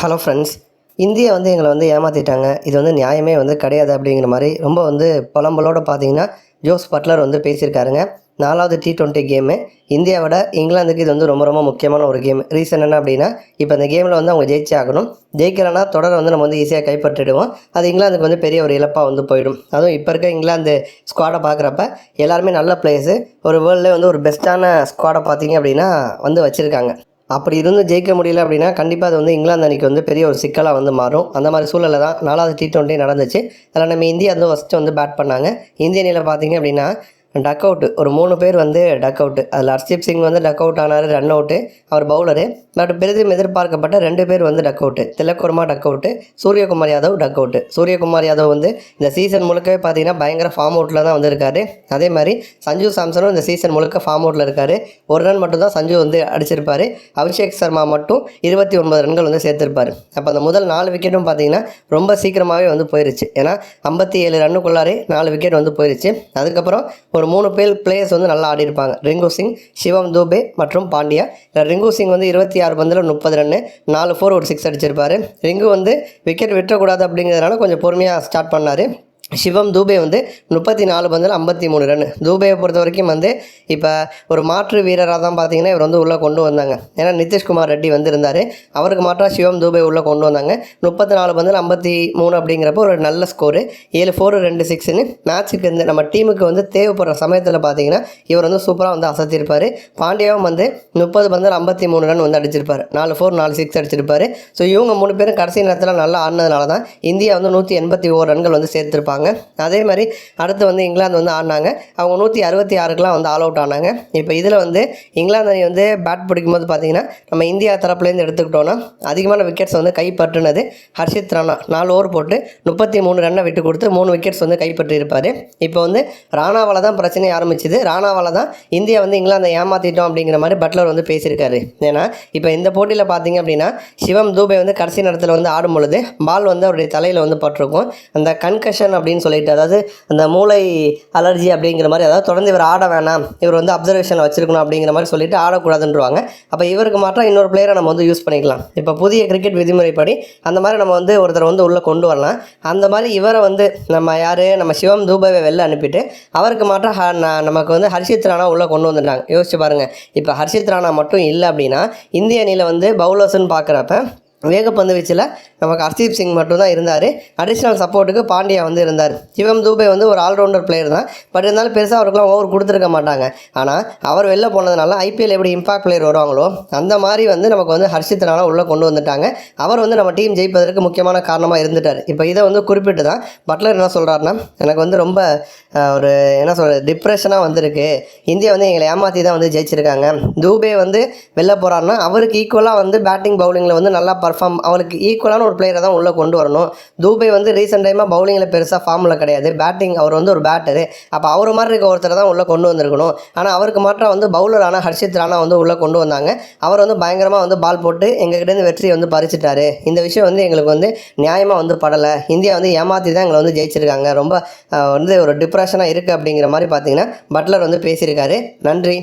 Hello friends India வந்து எங்களை வந்து ஏமாற்றிட்டாங்க இது வந்து நியாயமே வந்து கிடையாது அப்படிங்கிற மாதிரி ரொம்ப வந்து புலம்பலோடு பார்த்தீங்கன்னா ஜோஸ் பட்லர் வந்து பேசியிருக்காருங்க. நாலாவது டி டுவெண்ட்டி கேமு இந்தியாவோட இங்கிலாந்துக்கு இது வந்து ரொம்ப ரொம்ப முக்கியமான ஒரு கேம் ரீசன் என்ன அப்படின்னா இப்போ இந்த கேமில் வந்து அவங்க ஜெயிச்சே ஆகணும். ஜெயிக்கலைன்னா தொடர் வந்து நம்ம வந்து ஈஸியாக கைப்பற்றிடுவோம். அது இங்கிலாந்துக்கு வந்து பெரிய ஒரு இழப்பாக வந்து போயிடும். அதுவும் இப்போ இருக்க இங்கிலாந்து ஸ்குவாடை பார்க்குறப்ப எல்லாருமே நல்ல பிளேயர்ஸு ஒரு வேர்ல்டில் வந்து ஒரு பெஸ்ட்டான ஸ்குவாடை பார்த்தீங்க அப்படின்னா வந்து வச்சுருக்காங்க. அப்படி இருந்து ஜெயிக்க முடியல அப்படின்னா கண்டிப்பாக அது வந்து இங்கிலாந்து அணிக்கு வந்து பெரிய ஒரு சிக்கலாக வந்து மாறும். அந்த மாதிரி சூழலில் தான் நாலாவது டி டுவெண்ட்டி நடந்துச்சு. அதில் நம்ம இந்தியா வந்து ஃபஸ்ட்டு வந்து பேட் பண்ணாங்க. இந்திய அணியில் பார்த்தீங்க அப்படின்னா டக் அவுட்டு ஒரு மூணு பேர் வந்து டக் அவுட்டு அதில் ஹர்ஷீப் சிங் வந்து டக் அவுட் ஆனார் ரன் அவுட்டு அவர் பவுலரு பட் பெரிதும் எதிர்பார்க்கப்பட்ட ரெண்டு பேர் வந்து duck out Tilak Varma duck out Suryakumar Yadav duck out Suryakumar Yadav வந்து இந்த சீசன் முழுக்கவே பார்த்தீங்கன்னா பயங்கர ஃபார்ம் அவுட்டில் தான் வந்திருக்காரு. அதே மாதிரி சஞ்சு சாம்சனும் இந்த சீசன் முழுக்க ஃபார்ம் அவுட்டில் இருக்காரு. ஒரு ரன் மட்டும் தான் சஞ்சு வந்து அடிச்சிருப்பார். அபிஷேக் சர்மா மட்டும் இருபத்தி ஒன்பது ரன்கள் வந்து சேர்த்துருப்பார். அப்போ அந்த முதல் நாலு விக்கெட்டும் பார்த்தீங்கன்னா ரொம்ப சீக்கிரமாகவே வந்து போயிருச்சு. ஏன்னா ஐம்பத்தி ஏழு ரன்னுக்குள்ளாரே நாலு விக்கெட் வந்து போயிருச்சு. அதுக்கப்புறம் ஒரு மூணு பேர் பிளேயர்ஸ் வந்து நல்லா ஆடி இருப்பாங்க ரிங்கு சிங் சிவம் தூபே மற்றும் பாண்டியா. இல்ல ரிங்கு சிங் வந்து இருபத்தி ஆறு பந்தில் முப்பது ரன்னு நாலு ஃபோர் ஒரு சிக்ஸ் அடிச்சிருப்பாரு. ரிங்கு வந்து விக்கெட் விட்டுறக்கூடாது அப்படிங்கிறதுனால கொஞ்சம் பொறுமையாக ஸ்டார்ட் பண்ணார். சிவம் தூபே வந்து முப்பத்தி நாலு பந்தில் ஐம்பத்தி மூணு ரன் தூபேயை பொறுத்த வரைக்கும் வந்து இப்போ ஒரு மாற்று வீரராக தான் பார்த்தீங்கன்னா இவர் வந்து உள்ளே கொண்டு வந்தாங்க. ஏன்னா நிதிஷ்குமார் ரெட்டி வந்து இருந்தார் அவருக்கு மாற்றாக சிவம் தூபே உள்ளே கொண்டு வந்தாங்க. முப்பத்தி நாலு பந்தில் ஐம்பத்தி மூணு அப்படிங்கிறப்போ ஒரு நல்ல ஸ்கோரு ஏழு ஃபோர் ரெண்டு சிக்ஸ்னு மேட்ச்சுக்கு வந்து நம்ம டீமுக்கு வந்து தேவைப்படுற சமயத்தில் பார்த்தீங்கன்னா இவர் வந்து சூப்பராக வந்து அசத்திருப்பார். பாண்டியாவும் வந்து முப்பது பந்தில் ஐம்பத்தி மூணு ரன் வந்து அடிச்சிருப்பார். நாலு ஃபோர் நாலு சிக்ஸ் அடிச்சிருப்பாரு. ஸோ இவங்க மூணு பேரும் கடைசி நேரத்தில் நல்லா ஆடினதுனால தான் இந்தியா வந்து நூற்றி எண்பத்தி ஓரு ரன்கள் வந்து சேர்த்துருப்பாங்க. அதே மாதிரி அடுத்து வந்து இங்கிலாந்து வந்து ஆடினாங்க. அவங்க நூற்றி அறுபத்தி ஆறுக்கெலாம் வந்து ஆல் அவுட் ஆனாங்க. இப்போ இதில் வந்து இங்கிலாந்து அணி வந்து பேட் பிடிக்கும்போது பார்த்தீங்கன்னா நம்ம இந்தியா தரப்புலேருந்து எடுத்துக்கிட்டோன்னா அதிகமான விக்கெட்ஸ் வந்து கைப்பற்றினது ஹர்ஷித் ராணா. நாலு ஓவர் போட்டு முப்பத்தி மூணு ரன்னை விட்டு கொடுத்து மூணு விக்கெட்ஸ் வந்து கைப்பற்றியிருப்பார். இப்போ வந்து ராணாவால் தான் பிரச்சனை ஆரம்பிச்சுது. ராணாவால் தான் இந்தியா வந்து இங்கிலாந்தை ஏமாற்றிட்டோம் அப்படிங்கிற மாதிரி பட்லர் வந்து பேசியிருக்காரு. ஏன்னா இப்போ இந்த போட்டியில் பார்த்தீங்க அப்படின்னா சிவம் தூபே வந்து கடைசி நேரத்தில் வந்து ஆடும் பொழுது பால் வந்து அவருடைய தலையில் வந்து பட்டிருக்கும். அந்த கன்கஷன் அப்படி அப்படின்னு சொல்லிட்டு அதாவது அந்த மூளை அலர்ஜி அப்படிங்கிற மாதிரி அதாவது தொடர்ந்து இவர் ஆட வேணாம் இவர் வந்து அப்சர்வேஷனில் வச்சிருக்கணும் அப்படிங்கிற மாதிரி சொல்லிட்டு ஆடக்கூடாதுன்றவாங்க. அப்போ இவருக்கு மாற்றம் இன்னொரு பிளேயரை நம்ம வந்து யூஸ் பண்ணிக்கலாம். இப்போ புதிய கிரிக்கெட் விதிமுறைப்படி அந்த மாதிரி நம்ம வந்து ஒருத்தர் வந்து உள்ளே கொண்டு வரலாம். அந்த மாதிரி இவரை வந்து நம்ம யார் நம்ம சிவம் தூபாவை வெளில அனுப்பிட்டு அவருக்கு மாற்றம் நமக்கு வந்து ஹர்ஷித் ராணா உள்ளே கொண்டு வந்துட்டாங்க. யோசிச்சு பாருங்கள் இப்போ ஹர்ஷித் ராணா மட்டும் இல்லை அப்படின்னா இந்திய அணியில் வந்து பவுலர்ஸ்ன்னு பார்க்குறப்ப வேகப்பந்து வீச்சில் நமக்கு ஹர்ஷீப் சிங் மட்டும்தான் இருந்தார். அடிஷ்னல் சப்போர்ட்டுக்கு பாண்டியா வந்து இருந்தார். சிவம் தூபே வந்து ஒரு ஆல்ரவுண்டர் பிளேயர் தான். பட் இருந்தாலும் பெருசாக அவருக்குலாம் ஓவர் கொடுத்துருக்க மாட்டாங்க. ஆனால் அவர் வெளில போனதுனால ஐபிஎல் எப்படி இம்பாக்ட் பிளேயர் வருவாங்களோ அந்த மாதிரி வந்து நமக்கு வந்து ஹர்ஷித் உள்ளே கொண்டு வந்துட்டாங்க. அவர் வந்து நம்ம டீம் ஜெயிப்பதற்கு முக்கியமான காரணமாக இருந்துட்டார். இப்போ இதை வந்து குறிப்பிட்டு தான் பட்லர் என்ன சொல்கிறாருன்னா எனக்கு வந்து ரொம்ப ஒரு என்ன சொல்கிறது டிப்ரெஷனாக வந்திருக்கு. இந்தியா வந்து எங்களை ஏமாற்றி தான் வந்து ஜெயிச்சிருக்காங்க. தூபே வந்து வெளில போகிறாருன்னா அவருக்கு ஈக்குவலாக வந்து பேட்டிங் பவுலிங்கில் வந்து நல்லா பர்ஃபார்ம் அவனுக்கு ஈக்குவலான ஒரு பிளேயரை தான் உள்ளே கொண்டு வரணும். தூபை வந்து ரீசெண்ட் டைமாக பவுலிங்கில் பெருசாக ஃபார்மில் கிடையாது. பேட்டிங் அவர் வந்து ஒரு பேட்டரு அப்போ அவர் மாதிரி இருக்க ஒருத்தரை தான் உள்ளே கொண்டு வந்திருக்கணும். ஆனால் அவருக்கு மாற்றம் வந்து பவுலரான ஹர்ஷித் ராணா வந்து உள்ளே கொண்டு வந்தாங்க. அவர் வந்து பயங்கரமாக வந்து பால் போட்டு எங்ககிட்டேருந்து வெற்றியை வந்து பறிச்சிட்டாரு. இந்த விஷயம் வந்து எங்களுக்கு வந்து நியாயமாக வந்து படலை. இந்தியா வந்து ஏமாற்றி தான் எங்களை வந்து ஜெயிச்சிருக்காங்க. ரொம்ப வந்து ஒரு டிப்ரெஷனாக இருக்குது அப்படிங்கிற மாதிரி பார்த்தீங்கன்னா பட்லர் வந்து பேசியிருக்காரு. நன்றி.